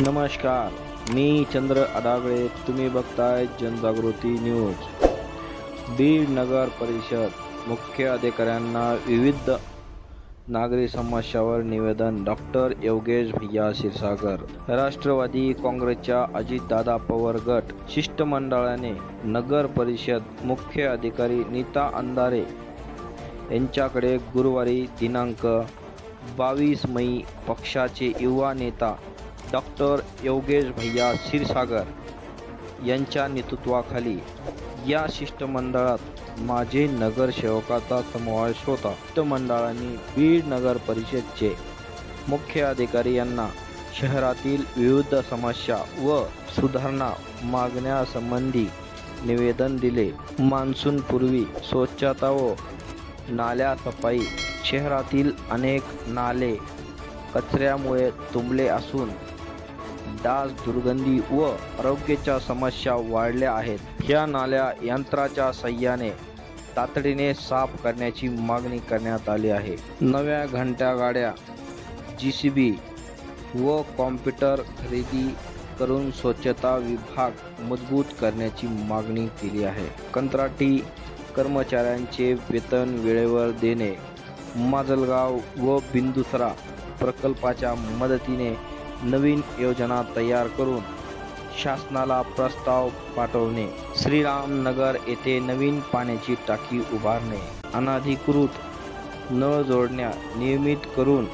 नमस्कार मी चंद्र अडागळे तुम्ही बघताय जनजागृती न्यूज. बीड नगर परिषद मुख्य अधिकाऱ्यांना विविध नागरी समस्यावर निवेदन डॉक्टर योगेश भैया क्षीरसागर. राष्ट्रवादी काँग्रेसच्या अजितदादा पवार गट शिष्टमंडळाने नगर परिषद मुख्य अधिकारी नीता अंधारे यांच्याकडे गुरुवारी दिनांक बावीस मई पक्षाचे युवा नेता डॉक्टर योगेश भैया क्षीरसागर यांच्या नेतृत्वाखाली या शिष्टमंडळात माझे नगरसेवकाचा समावेश होता. शिष्टमंडळाने बीड नगर परिषदचे मुख्य अधिकारी यांना शहरातील विविध समस्या व सुधारणा मागण्यासंबंधी निवेदन दिले. मान्सूनपूर्वी स्वच्छता व नाल्या सफाई शहरातील अनेक नाले कचऱ्यामुळे तुंबले असून डास दुर्गंधी व आरोग्याच्या समस्या वाढल्या आहेत. ह्या नाल्या यंत्राच्या सहाय्याने तातडीने साफ करण्याची मागणी करण्यात आली आहे. नव्या घंटा गाड्या जी सी बी व कॉम्प्युटर खरेदी करून स्वच्छता विभाग मजबूत करण्याची मागणी केली आहे. कंत्राटी कर्मचाऱ्यांचे वेतन वेळेवर देणे माजलगाव व बिंदुसरा प्रकल्पाच्या मदतीने नवीन योजना तयार करून शासनाला प्रस्ताव पाठवणे. श्रीरामनगर येथे नवीन पाण्याची टाकी उभारणे. अनाधिकृत नळ जोडण्या नियमित करून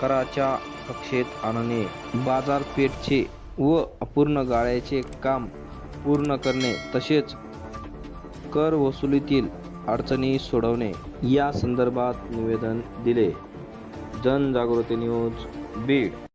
कराच्या कक्षेत आणणे. बाजारपेठचे व अपूर्ण गाळ्याचे काम पूर्ण करणे तसेच कर वसुलीतील अडचणी सोडवणे. या संदर्भात निवेदन दिले. जनजागृती न्यूज बीड.